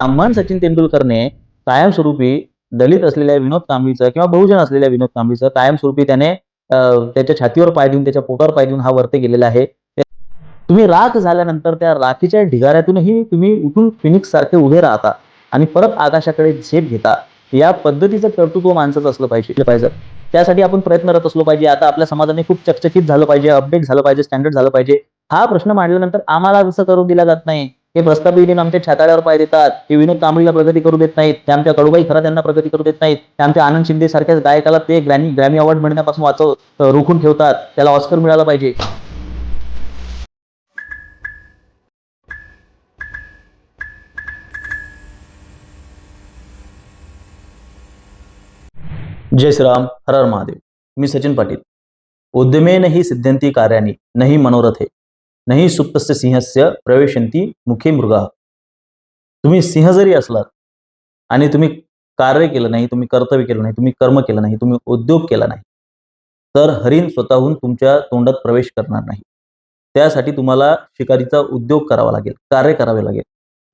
ब्राह्मण सचिन तेंडुलकरने कायमस्वरूपी दलित असलेल्या विनोद कांबळीचं किंवा बहुजन असलेल्या विनोद कांबळीचं कायमस्वरूपी त्याने त्याच्या छातीवर पाय देऊन त्याच्या पोटावर पाय देऊन हा वरती गेलेला आहे. तुम्ही राख झाल्यानंतर त्या राखीच्या ढिगाऱ्यातूनही तुम्ही उठून फिनिक्स सारखे उभे राहता आणि परत आकाशाकडे झेप घेता. या पद्धतीचं कर्तृत्व माणसाचं असलं पाहिजे पाहिजे. त्यासाठी आपण प्रयत्नरत असलो पाहिजे. आता आपल्या समाजाने खूप चकचकीत झालं पाहिजे अपडेट झालं पाहिजे स्टँडर्ड झालं पाहिजे. हा प्रश्न मांडल्यानंतर आम्हाला जसं करून दिला जात नाही. हे प्रस्ताव येऊन आमच्या छाताड्यावर पाय देतात. ते विनोद कांबळीला प्रगती करू देत नाहीत. ते आमच्या कडूबाई खरा त्यांना प्रगती करू देत नाहीत. ते आमच्या आनंद शिंदे सारख्या गायकाला ते ग्रॅमी ग्रॅमी अवॉर्ड मिळण्यापासून वाचव रोखून ठेवतात. त्याला ऑस्कर मिळाला पाहिजे. जय श्रीराम. हर हर महादेव. मी सचिन पाटील. उद्यमेन ही सिद्ध्यंती कार्याने नाही मनोरथे नाही सुप्तस्य सिंहस्य प्रवेशंती मुखे मृगा। तुम्ही सिंह जरी असलात आणि तुम्ही कार्य केलं नाही तुम्ही कर्तव्य केलं नाही तुम्ही कर्म केलं नाही तुम्ही उद्योग केला नाही तर हरिण स्वतःहून तुमच्या तोंडात प्रवेश करणार नाही. त्यासाठी तुम्हाला शिकारीचा उद्योग करावा लागेल कार्य करावे लागेल.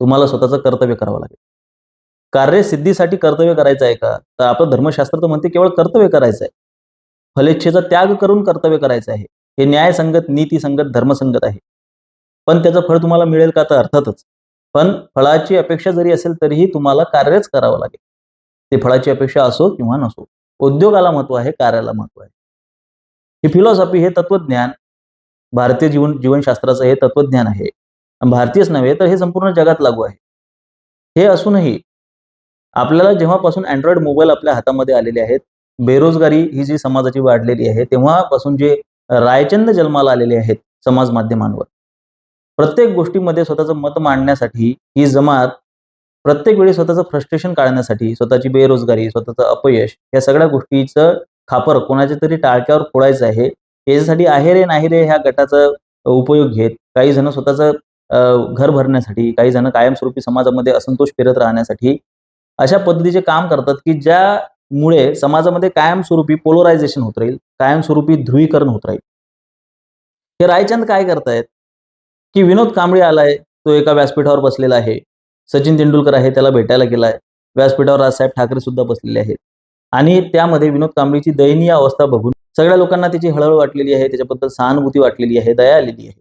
तुम्हाला स्वतःचं कर्तव्य करावं लागेल. कार्यसिद्धीसाठी कर्तव्य करायचं आहे का? तर आपलं धर्मशास्त्र तर म्हणते केवळ कर्तव्य करायचं आहे. फलेच्छेचा त्याग करून कर्तव्य करायचं आहे. हे न्यायसंगत नीतीसंगत धर्मसंगत आहे. पण त्याचं फळ तुम्हाला मिळेल का तर अर्थातच. पण फळाची अपेक्षा जरी असेल तरीही तुम्हाला कार्यच करावं लागेल. ते फळाची अपेक्षा असो किंवा नसो उद्योगाला महत्त्व आहे कार्याला महत्त्व आहे. ही फिलॉसॉफी हे तत्वज्ञान भारतीय जीवन जीवनशास्त्राचं हे तत्वज्ञान आहे. भारतीयच नव्हे तर हे संपूर्ण जगात लागू आहे. हे असूनही आपल्याला जेव्हापासून अँड्रॉइड मोबाईल आपल्या हातामध्ये आलेले आहेत बेरोजगारी ही जी समाजाची वाढलेली आहे तेव्हापासून जे रायचंद जन्माला आलेले आहेत समाज माध्यमांवर. प्रत्येक गोष्टीमध्ये स्वतःचं मत मांडण्यासाठी ही जमात प्रत्येक वेळी स्वतःचं फ्रस्ट्रेशन काढण्यासाठी स्वतःची बेरोजगारी स्वतःचं अपयश या सगळ्या गोष्टीचं खापर कोणाच्या तरी टाळक्यावर फोडायचं आहे. याच्यासाठी आहे रे नाही रे ह्या गटाचा उपयोग घेत. काही जण स्वतःचं घर भरण्यासाठी काही जण कायमस्वरूपी समाजामध्ये असंतोष फिरत राहण्यासाठी अशा पद्धतीचे काम करतात की ज्या मुळे समाजामध्ये कायमस्वरूपी पोलरायझेशन होत राहील कायमस्वरूपी ध्रुवीकरण होत राहील. हे रायचंद काय करतायत? की विनोद कांबळे आलाय तो एका व्यासपीठावर बसलेला आहे. सचिन तेंडुलकर आहे त्याला भेटायला गेलाय. व्यासपीठावर राजसाहेब ठाकरे सुद्धा बसलेले आहेत. आणि त्यामध्ये विनोद कांबळीची दयनीय अवस्था बघून सगळ्या लोकांना त्याची हळहळ वाटलेली आहे त्याच्याबद्दल सहानुभूती वाटलेली आहे दया आलेली आहे.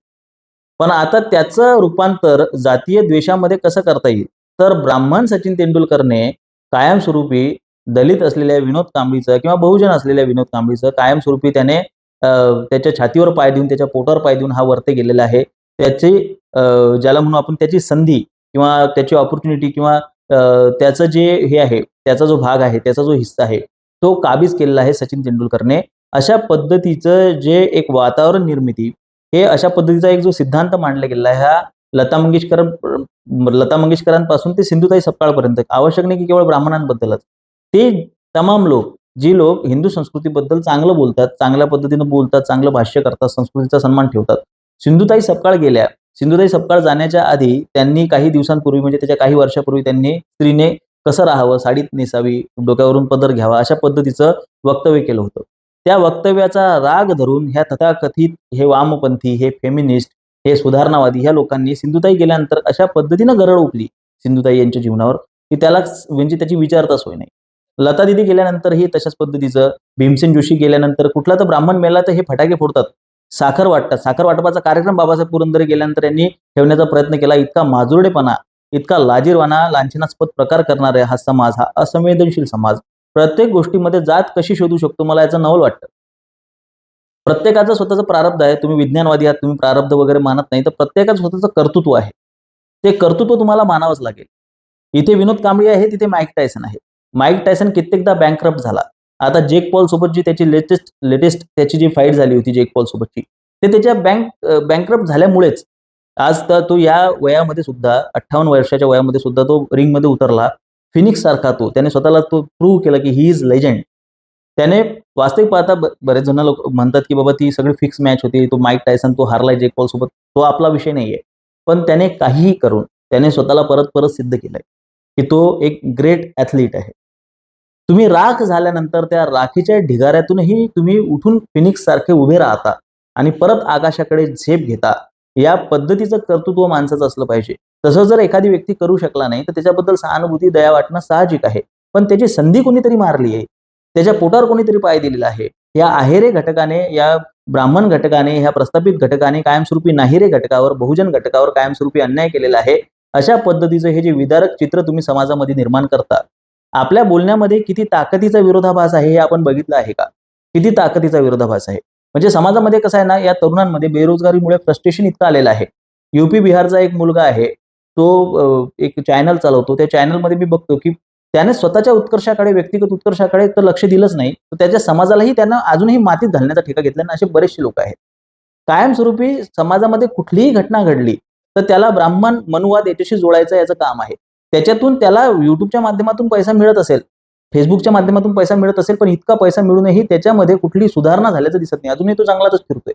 पण आता त्याचं रूपांतर जातीय द्वेषामध्ये कसं करता येईल? तर ब्राह्मण सचिन तेंडुलकरने कायमस्वरूपी दलित असलेल्या विनोद कांबळीचं किंवा बहुजन असलेल्या विनोद कांबळीचं कायमस्वरूपी त्याने त्याच्या छातीवर पाय देऊन त्याच्या पोटावर पाय देऊन हा वरती गेलेला आहे. त्याची ज्याला म्हणू आपण त्याची संधी किंवा त्याची ऑपॉर्च्युनिटी किंवा त्याचं जे हे आहे त्याचा जो भाग आहे त्याचा जो हिस्सा आहे तो काबीज केलेला आहे सचिन तेंडुलकरने. अशा पद्धतीचं जे एक वातावरण निर्मिती हे अशा पद्धतीचा एक जो सिद्धांत मांडला गेलेला आहे हा लता मंगेशकर लता मंगेशकरांपासून ते सिंधुताई सपकाळपर्यंत आवश्यक नाही की केवळ ब्राह्मणांबद्दलच. ते तमाम लोक जे लोक हिंदू संस्कृतीबद्दल चांगलं बोलतात चांगल्या पद्धतीनं बोलतात चांगलं भाष्य करतात संस्कृतीचा सन्मान ठेवतात. सिंधुताई सपकाळ गेल्या. सिंधुताई सपकाळ जाण्याच्या आधी त्यांनी काही दिवसांपूर्वी म्हणजे त्याच्या काही वर्षापूर्वी त्यांनी स्त्रीने कसं राहावं साडीत नेसावी डोक्यावरून पदर घ्यावा अशा पद्धतीचं वक्तव्य केलं होतं. त्या वक्तव्याचा राग धरून ह्या तथाकथित हे वामपंथी हे फेमिनिस्ट हे सुधारणावादी ह्या लोकांनी सिंधुताई गेल्यानंतर अशा पद्धतीनं गरळ उपली सिंधुताई यांच्या जीवनावर की त्याला म्हणजे त्याची विचारता सोय नाही. लता दिदी गेल्यानंतरही तशाच पद्धतीचं भीमसेन जोशी गेल्यानंतर कुठला तर ब्राह्मण मेला तर हे फटाके फोडतात. साखर वाटतात साखर वाटपाचा कार्यक्रम बाबासाहेब पुरंदरे गेल्यानंतर यांनी ठेवण्याचा प्रयत्न केला. इतका माजुरडेपणा इतका लाजीरवाना लांछनास्पद प्रकार करणारा हा समाज हा असंवेदनशील समाज. प्रत्येक गोष्टीमध्ये जात कशी शोधू शकतो मला याचं नवल वाटतं. प्रत्येकाचं स्वतःचं प्रारब्ध आहे. तुम्ही विज्ञानवादी आहात तुम्ही प्रारब्ध वगैरे मानत नाही तर प्रत्येकाचं स्वतःचं कर्तृत्व आहे. ते कर्तृत्व तुम्हाला मानावंच लागेल. इथे विनोद कांबळी आहे तिथे माईक टायसन आहे माईक टायसन कित्येकदा बँकरप्ट झाला. आता जेक पॉल सोबत जी त्याची लेटेस्ट लेटेस्ट त्याची जी फाईट झाली होती जेक पॉल सोबतची ते त्याच्या बँक बँकरप्ट झाल्यामुळेच. आज तर तो या वयामध्ये सुद्धा अठ्ठावन्न वर्षाच्या वयामध्ये सुद्धा तो रिंगमध्ये उतरला. फिनिक्स सारखा तो त्याने स्वतःला तो प्रूव्ह केला की ही इज लेजंड त्याने वास्तविक पाहता बरेच जण लोक म्हणतात की बाबा ती सगळी फिक्स मॅच होती तो माईक टायसन तो हारलाय जेक पॉल सोबत तो आपला विषय नाहीये. पण त्याने काहीही करून त्याने स्वतःला परत परत सिद्ध केलंय. की तो एक ग्रेट ॲथलीट आहे. तुम्ही राख झाल्यानंतर त्या राखीच्या ढिगाऱ्यातूनही तुम्ही उठून फिनिक्स सारखे उभे राहता आणि परत आकाशाकडे झेप घेता. या पद्धतीचं कर्तृत्व माणसाचं असलं पाहिजे. तसं जर एखादी व्यक्ती करू शकला नाही तर त्याच्याबद्दल सहानुभूती दया वाटणं साहजिक आहे. पण त्याची संधी कोणीतरी मारली आहे. त्याच्या पोटावर कोणीतरी पाय दिलेला आहे. या आहेरे घटकाने या ब्राह्मण घटकाने ह्या प्रस्थापित घटकाने कायमस्वरूपी नाहिरे घटकावर बहुजन घटकावर कायमस्वरूपी अन्याय केलेला आहे. अशा पद्धतीचं हे जे विदारक चित्र तुम्ही समाजामध्ये निर्माण करता. आपल्या बोलण्यामध्ये किती ताकदीचा विरोधाभास आहे हे आपण बघितलं आहे का? किती ताकदीचा विरोधाभास आहे? म्हणजे समाजामध्ये कसं आहे ना या तरुणांमध्ये बेरोजगारीमुळे फ्रस्ट्रेशन इतकं आलेलं आहे. युपी बिहारचा एक मुलगा आहे तो एक चॅनल चालवतो. त्या चॅनलमध्ये मी बघतो की त्याने स्वतःच्या उत्कर्षाकडे व्यक्तिगत उत्कर्षाकडे तर लक्ष दिलंच नाही. तर त्याच्या समाजालाही त्यांना अजूनही मातीत घालण्याचा ठेका घेतला आणि असे बरेचसे लोक आहेत. कायमस्वरूपी समाजामध्ये कुठलीही घटना घडली तर त्याला ब्राह्मण मनुवाद याच्याशी जोडायचं याचं काम आहे. त्याच्यातून त्याला युट्यूबच्या माध्यमातून पैसा मिळत असेल फेसबुकच्या माध्यमातून पैसा मिळत असेल पण इतका पैसा मिळूनही त्याच्यामध्ये कुठली सुधारणा झाल्याचं दिसत नाही. अजूनही तो चांगलाच फिरतोय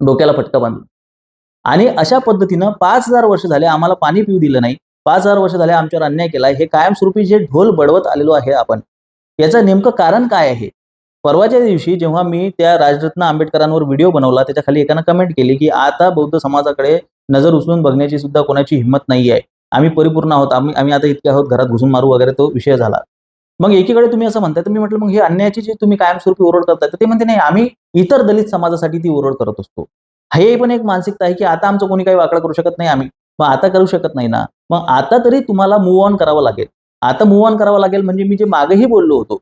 डोक्याला फटका बांधून. आणि अशा पद्धतीनं पाच हजार वर्ष झाले आम्हाला पाणी पिऊ दिलं नाही. पाच हजार वर्ष झाले आमच्यावर अन्याय केला हे कायमस्वरूपी जे ढोल बडवत आलेलो आहे आपण याचं नेमकं कारण काय आहे? परवाच्या दिवशी जेव्हा मी त्या राजरत्न आंबेडकरांवर व्हिडिओ बनवला त्याच्याखाली एकानं कमेंट केली की आता बौद्ध समाजाकडे नजर उचलून बघण्याची सुद्धा कोणाची हिंमत नाही आहे आम्ही परिपूर्ण आहोत आम्ही आम्ही आता इतके आहोत घरात घुसून मारू वगैरे तो विषय झाला. मग एकीकडे तुम्ही असं म्हणताय तर मी म्हटलं मग हे अन्यायाची जी तुम्ही कायमस्वरूपी ओरड करताय तर ते म्हणते नाही आम्ही इतर दलित समाजासाठी ती ओरड करत असतो. हे पण एक मानसिकता आहे की आता आमचं कोणी काही वाकडा करू शकत नाही आम्ही. मग आता करू शकत नाही ना. मग आता तरी तुम्हाला मूव्ह ऑन करावं लागेल. आता मूव्ह ऑन करावं लागेल म्हणजे मी जे मागेही बोललो होतो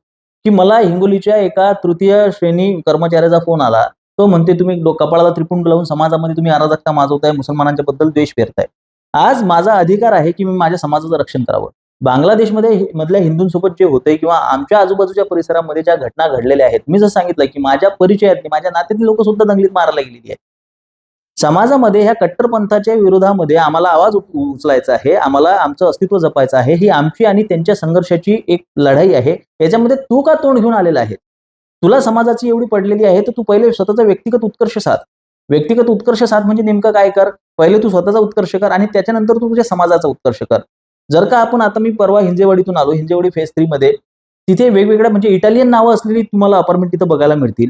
की मला हिंगोलीच्या एका तृतीय श्रेणी कर्मचाऱ्याचा फोन आला. तो म्हणते तुम्ही कपाळाला त्रिपुंड लावून समाजामध्ये तुम्ही अराजकता माजवताय मुसलमानांच्या बद्दल द्वेष पेरताय. आज माझा अधिकार आहे की मी माझ्या समाजाचं रक्षण करावं. बांगलादेशमध्ये मधल्या हिंदूंसोबत जे होतंय किंवा आमच्या आजूबाजूच्या परिसरामध्ये ज्या घटना घडलेल्या आहेत मी जसं सांगितलं की माझ्या परिचयातली माझ्या नात्यातली लोक सुद्धा दंगलीत मारायला गेलेली आहेत. समाजामध्ये ह्या कट्टरपंथाच्या विरोधामध्ये आम्हाला आवाज उचलायचा आहे आम्हाला आमचं अस्तित्व जपायचं आहे ही आमची आणि त्यांच्या संघर्षाची एक लढाई आहे. याच्यामध्ये तू का तोंड घेऊन आलेला आहे? तुला समाजाची एवढी पडलेली आहे तर तू पहिले स्वतःचा व्यक्तिगत उत्कर्ष साध. व्यक्तिगत उत्कर्ष साध म्हणजे नेमकं काय कर? पहिले तू स्वतःचा उत्कर्ष कर आणि त्याच्यानंतर तू तुझ्या समाजाचा उत्कर्ष कर. जर का आपण आता मी परवा हिंजेवाडीतून आलो हिंजेवाडी फेज थ्री मध्ये तिथे वेगवेगळ्या म्हणजे इटालियन नावं असलेली तुम्हाला अपार्टमेंट तिथं बघायला मिळतील.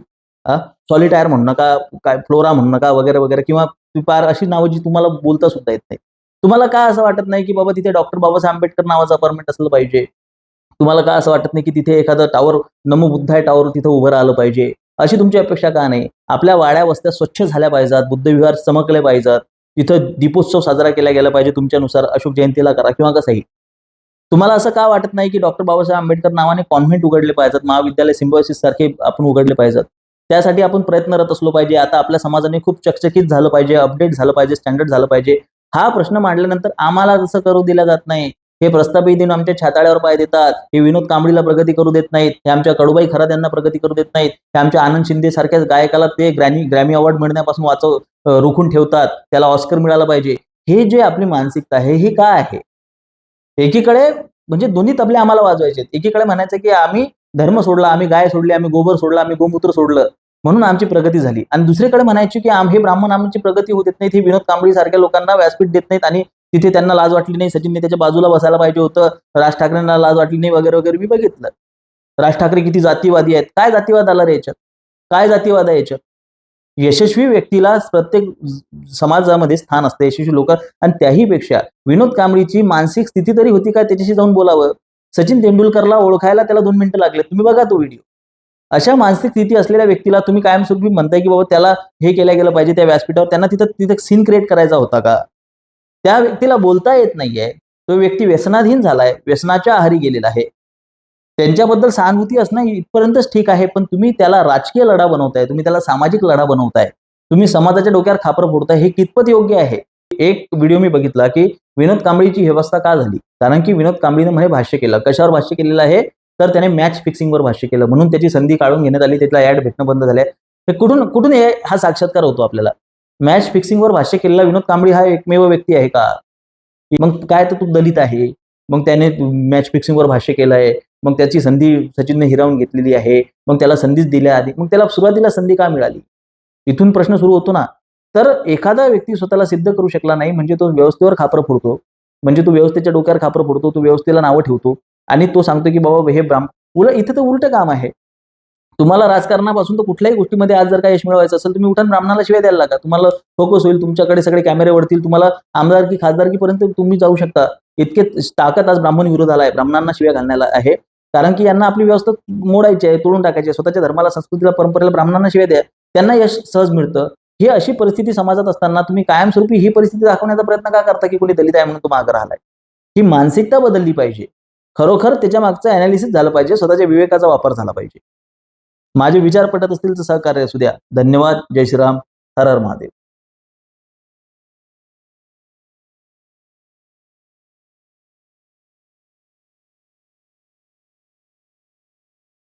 सॉलिटायर म्हणू नका काय फ्लोरा म्हणू नका वगैरे वगैरे किंवा पार अशी नावं जी तुम्हाला बोलता सुद्धा येत नाही तुम्हाला का असं वाटत नाही की बाबा तिथे डॉक्टर बाबासाहेब आंबेडकर नावाचं अपार्टमेंट असलं पाहिजे? तुम्हाला का असं वाटत नाही की तिथे एखादं टावर नमो बुद्ध आहे टावर तिथं उभं राहिलं पाहिजे? अशी तुमची अपेक्षा का नाही? आपल्या वाड्या वस्त्या स्वच्छ झाल्या पाहिजेत बुद्धविहार चमकले पाहिजेत. तिथं दीपोत्सव साजरा केला गेला पाहिजे तुमच्यानुसार. अशोक जयंतीला करा किंवा कसंही तुम्हाला असं का वाटत नाही की डॉक्टर बाबासाहेब आंबेडकर नावाने कॉन्व्हेंट उघडले पाहिजेत महाविद्यालय सिम्बॉसिस सारखे आपण उघडले पाहिजेत? त्यासाठी आपण प्रयत्नरत असलो पाहिजे. आता आपल्या समाजाने खूप चकचकीत झालं पाहिजे अपडेट झालं पाहिजे स्टँडर्ड झालं पाहिजे. हा प्रश्न मांडल्यानंतर आम्हाला जसं करू दिला जात नाही. हे प्रस्तापित दिन आमच्या छाताळ्यावर पाय देतात. हे विनोद कांबळीला प्रगती करू देत नाहीत. हे आमच्या कडूबाई खरात यांना प्रगती करू देत नाहीत. हे आमच्या आनंद शिंदे सारख्याच गायकाला ते ग्रॅनी ग्रॅमी अवॉर्ड मिळण्यापासून वाचव रोखून ठेवतात. त्याला ऑस्कर मिळाला पाहिजे. हे जे आपली मानसिकता आहे ही काय आहे? एकीकडे म्हणजे दोन्ही तबले आम्हाला वाजवायचे एकीकडे म्हणायचं की आम्ही धर्म सोडला आम्ही गाय सोडली आम्ही गोबर सोडला आम्ही गोमूत्र सोडलं. म्हणून आमची प्रगती झाली. आणि दुसरीकडे म्हणायची की आम हे ब्राह्मण आमची प्रगती होत नाहीत हे विनोद कांबळी सारख्या लोकांना व्यासपीठ देत नाहीत आणि तिथे त्यांना लाज वाटली नाही. सचिनने त्याच्या बाजूला बसायला पाहिजे होतं. राज ठाकरेंना लाज वाटली नाही वगैरे वगैरे मी बघितलं. राज ठाकरे किती जातीवादी आहेत. काय जातीवाद आला रे याच्यात? काय जातीवाद आहे याच्यात? यशस्वी व्यक्तीला प्रत्येक समाजामध्ये स्थान असतं. यशस्वी लोक. आणि त्याही पेक्षा विनोद कांबळीची मानसिक स्थिती तरी होती का? त्याच्याशी जाऊन बोलावं. सचिन तेंडुलकरला ओळखायला त्याला दोन मिनिटं लागले. तुम्ही बघा तो व्हिडिओ. अशा मानसिक स्थिती असलेल्या व्यक्तीला तुम्ही कायमस्वरूपी म्हणताय की बाबा त्याला हे केलं गेलं पाहिजे त्या व्यासपीठावर त्यांना तिथं तिथे सीन क्रिएट करायचा होता का? त्या व्यक्तीला बोलता येत नाहीये. तो व्यक्ती व्यसनाधीन झालाय व्यसनाच्या आहारी गेलेला आहे. त्यांच्याबद्दल सहानुभूती असणं इथपर्यंतच ठीक आहे पण तुम्ही त्याला राजकीय लढा बनवताय तुम्ही त्याला सामाजिक लढा बनवताय तुम्ही समाजाच्या डोक्यावर खापर फोडताय हे कितपत योग्य आहे? एक व्हिडिओ मी बघितला की विनोद कांबळीची व्यवस्था का झाली? कारण की विनोद कांबळीने म्हणे भाष्य केलं. कशावर भाष्य केलेलं आहे? तर त्याने मॅच फिक्सिंगवर भाष्य केलं. म्हणून त्याची संधी काढून घेण्यात आली. त्याला ऍड भेटणं बंद झालंय. हे कुठून कुठून हे हा साक्षात्कार होतो आपल्याला? मॅच फिक्सिंगवर भाष्य केलेला विनोद कांबळी हा एकमेव व्यक्ती आहे का? मग काय तर तू दलित आहे. मग त्याने मॅच फिक्सिंगवर भाष्य केलं आहे मग त्याची संधी सचिनने हिरावून घेतलेली आहे. मग त्याला संधीच दिल्या आधी. मग त्याला सुरुवातीला संधी का मिळाली? इथून प्रश्न सुरू होतो ना. तर एखादा व्यक्ती स्वतःला सिद्ध करू शकला नाही म्हणजे तो व्यवस्थेवर खापर फोडतो. म्हणजे तो व्यवस्थेच्या डोक्यावर खापर फोडतो तो व्यवस्थेला नावं ठेवतो. आणि तो सांगतो की बाबा हे ब्राह्मण उलट इथं तर उलट काम आहे. तुम्हाला राजकारणापासून तर कुठल्याही गोष्टीमध्ये आज जर काय यश मिळवायचं असेल तुम्ही उठान ब्राह्मणाला शिवाय द्यायला लागा. तुम्हाला फोकस होईल तुमच्याकडे सगळे कॅमेरे वळतील तुम्हाला आमदारकी खासदारकीपर्यंत तुम्ही जाऊ शकता. इतके ताकद आज ब्राह्मण विरोधाला आहे ब्राह्मणांना शिव्या घालण्याला आहे. कारण की यांना आपली व्यवस्था मोडायची आहे तोडून टाकायची आहे. स्वतःच्या धर्माला संस्कृतीला परंपरेला ब्राह्मणांना शिवाय द्या. त्यांना यश सहज मिळतं. ही अशी परिस्थिती समाजात असताना तुम्ही कायमस्वरूपी ही परिस्थिती दाखवण्याचा प्रयत्न का करता की कोणी दलित आहे म्हणून तो मागे राहिलाय? ही मानसिकता बदलली पाहिजे. खरोखर त्याच्या मागचं अनालिसिस झालं पाहिजे. स्वतःच्या विवेकाचा वापर झाला पाहिजे. माझे विचार पटत असतील तर सहकार्य असू द्या. धन्यवाद. जय श्रीराम. हर हर महादेव.